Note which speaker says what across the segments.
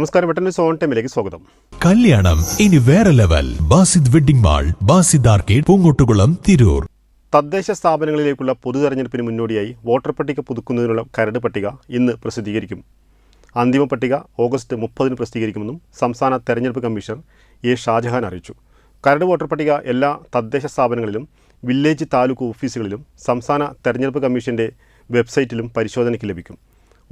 Speaker 1: നമസ്കാരം വെട്ടൻ സോൺ ടൈമിലേക്ക് സ്വാഗതം.
Speaker 2: കല്യാണം ഇനി വേറെ level. Basid wedding mall Basid arcade Poongottukulam Tirur.
Speaker 1: തദ്ദേശ സ്ഥാപനങ്ങളിലേക്കുള്ള പൊതു തെരഞ്ഞെടുപ്പിന് മുന്നോടിയായി വോട്ടർ പട്ടിക പുതുക്കുന്നതിനുള്ള കരട് പട്ടിക ഇന്ന് പ്രസിദ്ധീകരിക്കും. അന്തിമ പട്ടിക ഓഗസ്റ്റ് മുപ്പതിന് പ്രസിദ്ധീകരിക്കുമെന്നും സംസ്ഥാന തെരഞ്ഞെടുപ്പ് കമ്മീഷണർ എ ഷാജഹാൻ അറിയിച്ചു. കരട് വോട്ടർ പട്ടിക എല്ലാ തദ്ദേശ സ്ഥാപനങ്ങളിലും വില്ലേജ് താലൂക്ക് ഓഫീസുകളിലും സംസ്ഥാന തെരഞ്ഞെടുപ്പ് കമ്മീഷന്റെ വെബ്സൈറ്റിലും പരിശോധനയ്ക്ക് ലഭിക്കും.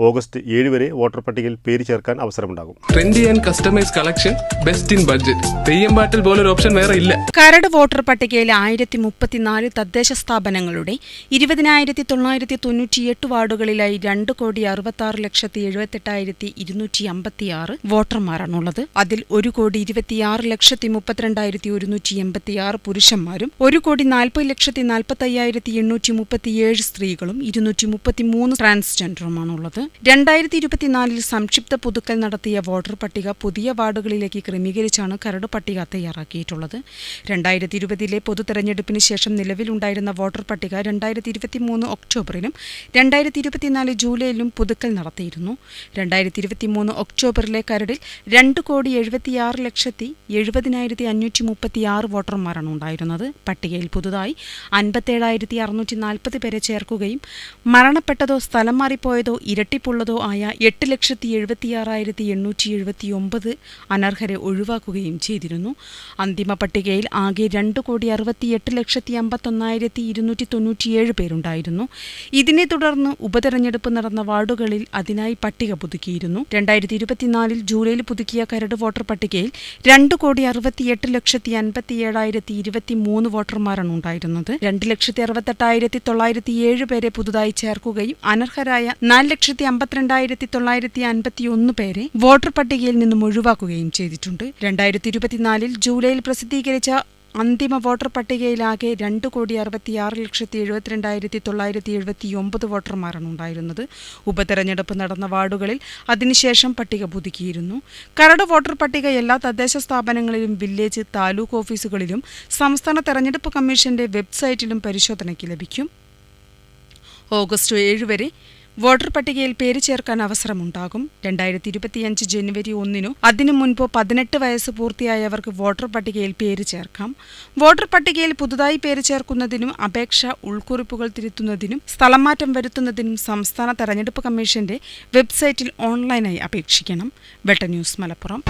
Speaker 1: ഓഗസ്റ്റ് ഏഴ് വരെ വോട്ടർ പട്ടികയിൽ പേര് ചേർക്കാൻ അവസരമുണ്ടാകും.
Speaker 3: Trendy and customise collection best in budget പോലൊരു ഓപ്ഷൻ വേറെ ഇല്ല.
Speaker 4: കരട് വോട്ടർ പട്ടികയിൽ ആയിരത്തി മുപ്പത്തിനാല് തദ്ദേശ സ്ഥാപനങ്ങളുടെ ഇരുപതിനായിരത്തി തൊള്ളായിരത്തി തൊണ്ണൂറ്റിയെട്ട് വാർഡുകളിലായി രണ്ട് കോടി അറുപത്തി ആറ് ലക്ഷത്തി എഴുപത്തെട്ടായിരത്തി ഇരുന്നൂറ്റി അമ്പത്തിയാറ് വോട്ടർമാരാണുള്ളത്. അതിൽ ഒരു കോടി ഇരുപത്തിയാറ് ലക്ഷത്തി മുപ്പത്തിരണ്ടായിരത്തി ഒരുന്നൂറ്റി എൺപത്തിയാറ് പുരുഷന്മാരും ഒരു കോടി നാൽപ്പത് ലക്ഷത്തി നാൽപ്പത്തി അയ്യായിരത്തി എണ്ണൂറ്റി മുപ്പത്തിയേഴ് സ്ത്രീകളും ഇരുന്നൂറ്റി മുപ്പത്തിമൂന്ന് ട്രാൻസ്ജെൻഡറുമാണുള്ളത് രണ്ടായിരത്തി ഇരുപത്തിനാലിൽ സംക്ഷിപ്ത പുതുക്കൽ നടത്തിയ വോട്ടർ പട്ടിക പുതിയ വാർഡുകളിലേക്ക് ക്രമീകരിച്ചാണ് കരട് പട്ടിക തയ്യാറാക്കിയിട്ടുള്ളത്. രണ്ടായിരത്തി ഇരുപതിലെ പൊതു തെരഞ്ഞെടുപ്പിന് ശേഷം നിലവിലുണ്ടായിരുന്ന വോട്ടർ പട്ടിക രണ്ടായിരത്തി ഇരുപത്തിമൂന്ന് ഒക്ടോബറിലും രണ്ടായിരത്തി ഇരുപത്തിനാല് ജൂലൈയിലും പുതുക്കൽ നടത്തിയിരുന്നു. രണ്ടായിരത്തി ഇരുപത്തിമൂന്ന് ഒക്ടോബറിലെ കരടിൽ രണ്ട് കോടി എഴുപത്തിയാറ് ലക്ഷത്തി എഴുപതിനായിരത്തി അഞ്ഞൂറ്റി മുപ്പത്തിയാറ് വോട്ടർമാരാണ് ഉണ്ടായിരുന്നത്. പട്ടികയിൽ പുതുതായി അൻപത്തേഴായിരത്തി അറുന്നൂറ്റി നാൽപ്പത് പേരെ ചേർക്കുകയും മരണപ്പെട്ടതോ സ്ഥലം മാറിപ്പോയതോ ഇരട്ടിപ്പുള്ളതോ ആയ എട്ട് ലക്ഷത്തി എഴുപത്തിയാറായിരത്തി എണ്ണൂറ്റി എഴുപത്തി ഒമ്പത് അനർഹരെ ഒഴിവാക്കുകയും ചെയ്തിരുന്നു. അന്തിമ പട്ടികയിൽ ആകെ രണ്ട് കോടി അറുപത്തിയെട്ട് ലക്ഷത്തി അമ്പത്തൊന്നായിരത്തി ഇരുന്നൂറ്റി തൊണ്ണൂറ്റിയേഴ് പേരുണ്ടായിരുന്നു. ഇതിനെ തുടർന്ന് ഉപതെരഞ്ഞെടുപ്പ് നടന്ന വാർഡുകളിൽ അതിനായി പട്ടിക പുതുക്കിയിരുന്നു. രണ്ടായിരത്തി ഇരുപത്തിനാലിൽ ജൂലൈയിൽ പുതുക്കിയ കരട് വോട്ടർ പട്ടികയിൽ രണ്ട് കോടി അറുപത്തിയെട്ട് ലക്ഷത്തി അൻപത്തിയേഴായിരത്തി ഇരുപത്തി മൂന്ന് വോട്ടർമാരാണ് ഉണ്ടായിരുന്നത്. രണ്ട് ലക്ഷത്തി അറുപത്തെട്ടായിരത്തി തൊള്ളായിരത്തി ഏഴ് പേരെ പുതുതായി ചേർക്കുകയും അനർഹരായ നാല് ലക്ഷത്തി അമ്പത്തിരണ്ടായിരത്തി തൊള്ളായിരത്തി അൻപത്തി ഒന്ന് പേരെ വോട്ടർ പട്ടികയിൽ നിന്നും ഒഴിവാക്കുകയും ചെയ്തിട്ടുണ്ട്. രണ്ടായിരത്തി ഇരുപത്തിനാലിൽ ജൂലൈയിൽ പ്രസിദ്ധീകരിച്ച അന്തിമ വോട്ടർ പട്ടികയിലാകെ രണ്ട് കോടി അറുപത്തിയാറ് ലക്ഷത്തി എഴുപത്തിരണ്ടായിരത്തി തൊള്ളായിരത്തി എഴുപത്തി ഒമ്പത് വോട്ടർമാരാണ് ഉണ്ടായിരുന്നത്. ഉപതെരഞ്ഞെടുപ്പ് നടന്ന വാർഡുകളിൽ അതിനുശേഷം പട്ടിക പുതുക്കിയിരുന്നു. കരട് വോട്ടർ പട്ടിക എല്ലാ തദ്ദേശ സ്ഥാപനങ്ങളിലും വില്ലേജ് താലൂക്ക് ഓഫീസുകളിലും സംസ്ഥാന തെരഞ്ഞെടുപ്പ് കമ്മീഷന്റെ വെബ്സൈറ്റിലും പരിശോധനയ്ക്ക് ലഭിക്കും. ഓഗസ്റ്റ് ഏഴ് വരെ വോട്ടർ പട്ടികയിൽ പേര് ചേർക്കാൻ അവസരമുണ്ടാകും. രണ്ടായിരത്തി ഇരുപത്തിയഞ്ച് ജനുവരി ഒന്നിനോ അതിനു മുൻപോ പതിനെട്ട് വയസ്സ് പൂർത്തിയായവർക്ക് വോട്ടർ പട്ടികയിൽ പേര് ചേർക്കാം. വോട്ടർ പട്ടികയിൽ പുതുതായി പേര് ചേർക്കുന്നതിനും അപേക്ഷ ഉൾക്കുറിപ്പുകൾ തിരുത്തുന്നതിനും സ്ഥലംമാറ്റം വരുത്തുന്നതിനും സംസ്ഥാന തെരഞ്ഞെടുപ്പ് കമ്മീഷന്റെ വെബ്സൈറ്റിൽ ഓൺലൈനായി അപേക്ഷിക്കണം. വെട്ട ന്യൂസ് മലപ്പുറം.